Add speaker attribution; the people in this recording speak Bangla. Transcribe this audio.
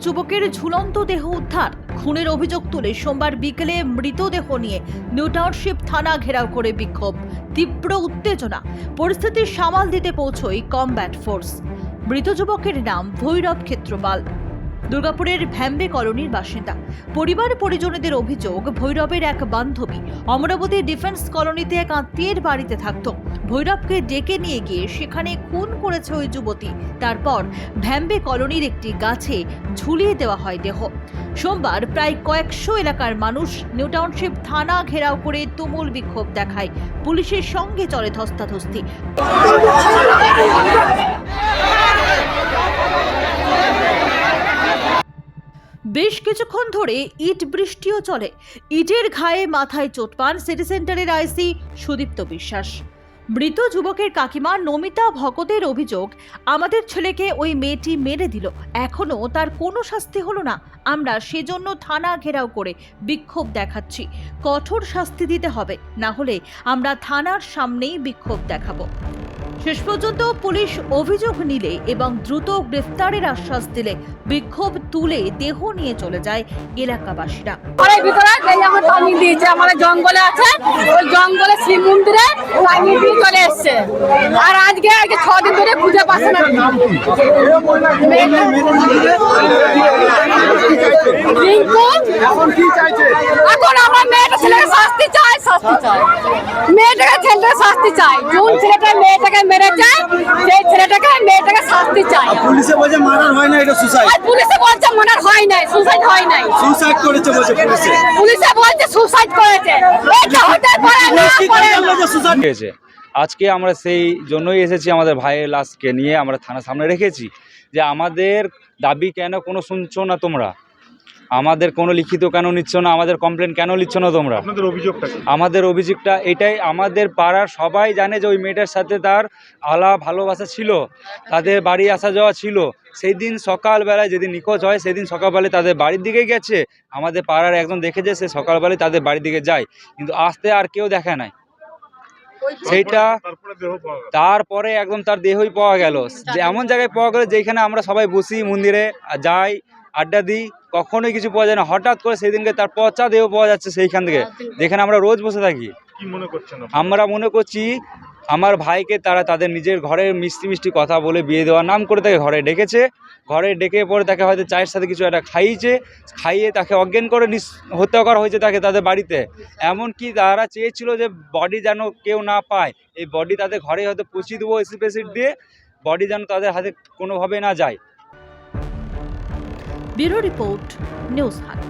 Speaker 1: যুবকের ঝুলন্ত দেহ উদ্ধার। খুনের অভিযোগ তুলে সোমবার বিকেলে মৃতদেহ নিয়ে নিউ টাউনশিপ থানা ঘেরাও করে বিক্ষোভ। তীব্র উত্তেজনা। পরিস্থিতি সামাল দিতে পৌঁছয় কমব্যাট ফোর্স। মৃত যুবকের নাম ভৈরব ক্ষেত্রপাল। দুর্গাপুরের ভ্যাম্বে কলোনির বাসিন্দা। পরিবার পরিজনেদের অভিযোগ, ভৈরবের এক বান্ধবী অমরাবতী ডিফেন্স কলোনিতে এক আত্মীয়ের বাড়িতে থাকত। ভৈরবকে ডেকে নিয়ে গিয়ে সেখানে খুন করেছে ওই যুবতী। তারপর ভ্যাম্বে কলোনির একটি গাছে ঝুলিয়ে দেওয়া হয় দেহ। সোমবার প্রায় কয়েকশো এলাকার মানুষ নিউ টাউনশিপ থানা ঘেরাও করে তুমুল বিক্ষোভ দেখায়। পুলিশের সঙ্গে চলে ধস্তাধস্তি। বেশ কিছুক্ষণ ধরে ইট বৃষ্টিও চলে। ইটের ঘায়ে মাথায় চোট পান সিটি সেন্টারের আইসি সুদীপ্ত বিশ্বাস। মৃত যুবকের কাকিমা নমিতা ভকতের অভিযোগ, আমাদের ছেলেকে ওই মেয়েটি মেরে দিল। এখনও তার কোনো শাস্তি হলো না। আমরা সেজন্য থানা ঘেরাও করে বিক্ষোভ দেখাচ্ছি। কঠোর শাস্তি দিতে হবে। না হলে আমরা থানার সামনেই বিক্ষোভ দেখাবো। শেষ পর্যন্ত পুলিশ অভিযোগ নিলে এবং দ্রুত গ্রেফতারের আশ্বাস দিলে বিক্ষোভ তুলে দেহ নিয়ে চলে যায় এলাকাবাসীরা।
Speaker 2: ঘরের ভিতরে আমাদের জঙ্গলে আছে, ওই জঙ্গলে শিব মন্দিরে চলে এসছে। আর আজকে আজকে ছ দিন ধরে খুঁজে পাচ্ছে না।
Speaker 3: এখন
Speaker 2: আমরা মেয়েটা ছেলেকে শাস্তি চাই শাস্তি চাই। শাস্তি চাই কোন ছেলেটা মেয়েটাকে মেরেছে সেই ছেলেটাকে মেয়েটাকে শাস্তি চাই
Speaker 3: পুলিশে বলছে মারার হয় না এটা সুসাইড
Speaker 2: আর পুলিশে বলছে মনে হয় নাই সুসাইড হয় নাই।
Speaker 3: সুসাইড করেছে বলছে পুলিশে।
Speaker 2: পুলিশে বলছে সুসাইড করেছে। এটা হতে পারে না
Speaker 3: পুলিশ
Speaker 2: না।
Speaker 3: সুসাইড
Speaker 4: হয়েছে আজকে আমরা সেই জন্যই এসেছি আমাদের ভাইয়ের লাশকে নিয়ে আমরা থানার সামনে রেখেছি যে আমাদের দাবি কেন কোনো শুনছো না তোমরা? আমাদের কোনো লিখিত কেন নিচ্ছ না আমাদের কমপ্লেন কেন নিচ্ছ না তোমরা?
Speaker 5: আপনাদের অভিযোগটা কি?
Speaker 4: আমাদের অভিযোগটা এটাই আমাদের পাড়ার সবাই জানে যে ওই মেয়েটার সাথে তার আলা ভালোবাসা ছিল তাদের বাড়ি আসা যাওয়া ছিল। সেই দিন সকালবেলায় যেদিন নিখোঁজ হয় সেদিন সকালবেলায় তাদের বাড়ির দিকে গেছে। আমাদের পাড়ার একজন দেখেছে সে সকালবেলায় তাদের বাড়ির দিকে যায়। কিন্তু আসতে আর কেউ দেখে নাই। সেইটা
Speaker 5: তারপরে দেহ পাওয়া গেল।
Speaker 4: তারপরে একদম তার দেহই পাওয়া গেল। যে এমন জায়গায় পাওয়া গেল যেখানে আমরা সবাই বসি মন্দিরে আর যাই আড্ডা দিই। কখনোই কিছু পাওয়া যায় না। হঠাৎ করে সেই দিনকে তার পচা দেহ পাওয়া যাচ্ছে সেইখান থেকে যেখানে আমরা রোজ বসে থাকি।
Speaker 5: মনে
Speaker 4: আমরা মনে করছি আমার ভাইকে তারা তাদের নিজের ঘরে মিষ্টি মিষ্টি কথা বলে বিয়ে দেওয়ার নাম করে তাকে ঘরে ডেকেছে। ঘরে ডেকে পরে তাকে হয়তো চায়ের সাথে কিছু একটা খাইয়েছে খাইয়ে তাকে অজ্ঞান করে হত্যা করা হয়েছে তাকে তাদের বাড়িতে। এমনকি তারা চেয়েছিল যে বডি যেন কেউ না পায়। এই বডি তাদের ঘরে হয়তো পচিয়ে দেবো এসিড ফেসিড দিয়ে। বডি যেন তাদের হাতে কোনোভাবে না যায়।
Speaker 1: ব্যুরো রিপোর্ট নিউজ হাট.